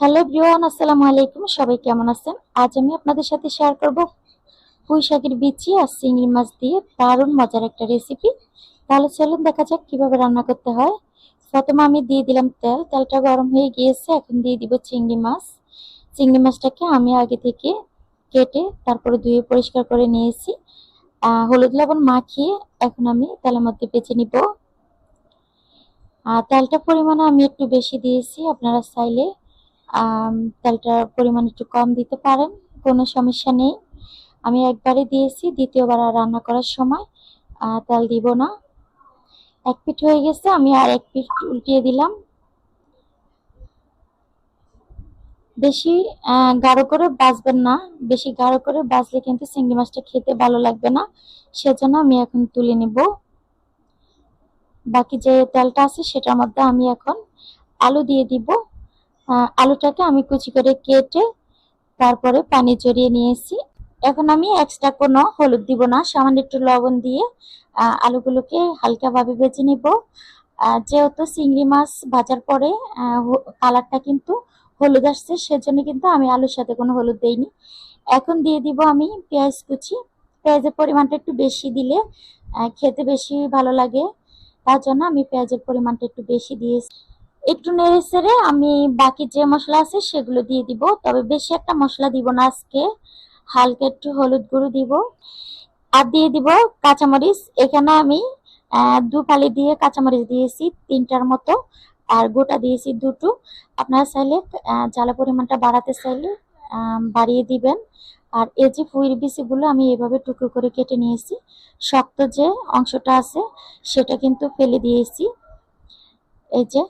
Hello ব্রিওয়ান আসসালামু আলাইকুম। সবাই কেমন আছেন? আজ আমি আপনাদের সাথে শেয়ার করব পুঁই শাকের বিচি আর চিংড়ি মাছ দিয়ে দারুণ মজার একটা রেসিপি তাহলে চলুন দেখা যাক কীভাবে রান্না করতে হয়। প্রথমে আমি দিয়ে দিলাম তেল। তেলটা গরম হয়ে গিয়েছে, এখন দিয়ে দিব চিংড়ি মাছ। চিংড়ি মাছটাকে আমি আগে থেকে কেটে তারপরে ধুয়ে পরিষ্কার করে নিয়েছি। হলুদ লবণ মাখিয়ে এখন আমি তেলের মধ্যে বেছে নিব। আর তেলটা পরিমাণে আমি একটু বেশি দিয়েছি, আপনারা চাইলে তেলটার পরিমাণ একটু কম দিতে পারেন, কোনো সমস্যা নেই। আমি একবারে দিয়েছি, দ্বিতীয়বার আর রান্না করার সময় তেল দিব না। এক পিঠ হয়ে গেছে, আমি আর এক পিঠ উল্টিয়ে দিলাম। বেশি গাঢ় করে ভাজবেন না, বেশি গাঢ় করে ভাজলে কিন্তু চিংড়ি মাছটা খেতে ভালো লাগবে না, সেজন্য আমি এখন তুলে নিব। বাকি যে তেলটা আছে, সেটার মধ্যে আমি এখন আলু দিয়ে দিব। আলুটাকে আমি কুচি করে কেটে তারপরে পানি জড়িয়ে নিয়েছি। এখন আমি এক্সট্রা কোনো হলুদ দিব না, সামান্য একটু লবণ দিয়ে আলুগুলোকে হালকাভাবে ভেজে নিব। যেহেতু চিংড়ি মাছ ভাজার পরে কালারটা কিন্তু হলুদ আসছে, সেজন্য কিন্তু আমি আলুর সাথে কোনো হলুদ দেইনি। এখন দিয়ে দিব আমি পেঁয়াজ কুচি। পেঁয়াজের পরিমাণটা একটু বেশি দিলে খেতে বেশি ভালো লাগে। তার জন্য আমি পেঁয়াজের পরিমাণটা একটু বেশি দিয়েছি। একটু নেড়ে চেড়ে আমি বাকি যে মশলা আছে সেগুলো দিয়ে দিব। তবে বেশি একটা মশলা দিব না আজকে। হালকা একটু হলুদ গুঁড়ো দিব। আর দিয়ে দিব কাঁচামরিচ। এখানে আমি দু ফালি দিয়ে কাঁচামরিচ দিয়েছি, তিনটার মতো। আর গোটা দিয়েছি দুটো। আপনারা চাইলে জ্বালা পরিমাণটা বাড়াতে চাইলে বাড়িয়ে দিবেন। আর এই যে ফুইর বিচিগুলো আমি এভাবে টুকরো করে কেটে নিয়েছি, শক্ত যে অংশটা আছে, সেটা কিন্তু ফেলে দিয়েছি। এই যে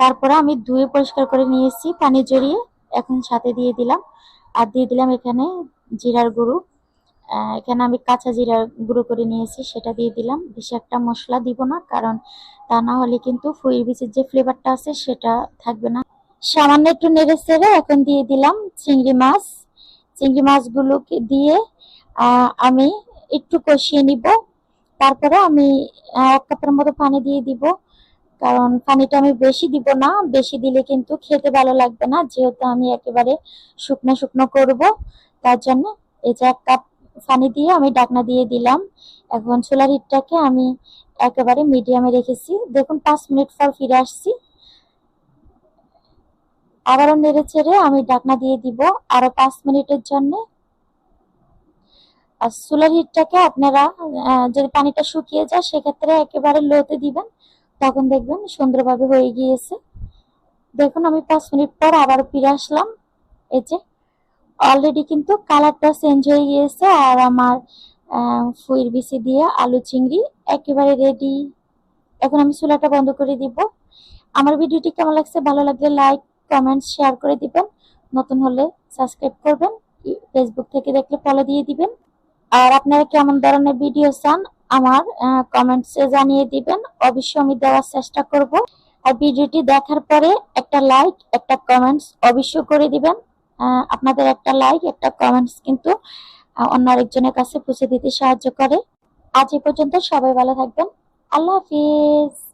তারপরে আমি ধুয়ে পরিষ্কার করে নিয়েছি, পানি জড়িয়ে এখন সাথে দিয়ে দিলাম। আর দিয়ে দিলাম এখানে জিরার গুঁড়ো। এখানে আমি কাঁচা জিরার গুঁড়ো করে নিয়েছি, সেটা দিয়ে দিলাম। বেশি একটা মশলা দিব না, কারণ তা না হলে কিন্তু ফুইর বিচের যে ফ্লেভারটা আছে সেটা থাকবে না। সামান্য একটু নেড়ে চেড়ে এখন দিয়ে দিলাম চিংড়ি মাছ। চিংড়ি মাছগুলোকে দিয়ে আমি একটু কষিয়ে নিব। তারপরে আমি এক কাপের মতো পানি দিয়ে দিব। কারণ পানিটা আমি বেশি দিব না, বেশি দিলে কিন্তু খেতে ভালো লাগবে না, যেহেতু আমি একেবারে শুকনো শুকনো করব। তার জন্য এই যে এক কাপ পানি দিয়ে আমি ডাকনা দিয়ে দিলাম। এখন চুলার হিটটাকে আমি একেবারে মিডিয়ামে রেখেছি। দেখুন, পাঁচ মিনিট পর ফিরে আসছি। আবারও নেড়ে ছেড়ে আমি ডাকনা দিয়ে দিব আরও পাঁচ মিনিটের জন্য। আর সোলার হিটটাকে আপনারা যদি পানিটা শুকিয়ে যায়, সেক্ষেত্রে একেবারে লোতে দিবেন। তখন দেখবেন সুন্দরভাবে হয়ে গিয়েছে। দেখুন, আমি পাঁচ মিনিট পর আবার ফিরে আসলাম। এই যে অলরেডি কিন্তু কালারটা চেঞ্জ হয়ে গিয়েছে আর আমার ফুইর বিচি দিয়ে আলু চিংড়ি একেবারে রেডি এখন আমি চুলাটা বন্ধ করে দিব। আমার ভিডিওটি কেমন লাগছে, ভালো লাগলে লাইক কমেন্ট শেয়ার করে দিবেন। নতুন হলে সাবস্ক্রাইব করবেন। ফেসবুক থেকে দেখলে ফলো দিয়ে দিবেন। আর আপনারা কেমন ধরনের ভিডিও চান আমার কমেন্টসে জানিয়ে দিবেন। অবশ্যই আমি দেওয়ার চেষ্টা করব। আর ভিডিওটি দেখার পরে একটা লাইক একটা কমেন্টস অবশ্যই করে দিবেন। আপনাদের একটা লাইক একটা কমেন্টস কিন্তু অন্য আরেকজনের কাছে পৌঁছে দিতে সাহায্য করে। আজ এ পর্যন্ত সবাই ভালো থাকবেন। আল্লাহ হাফিজ।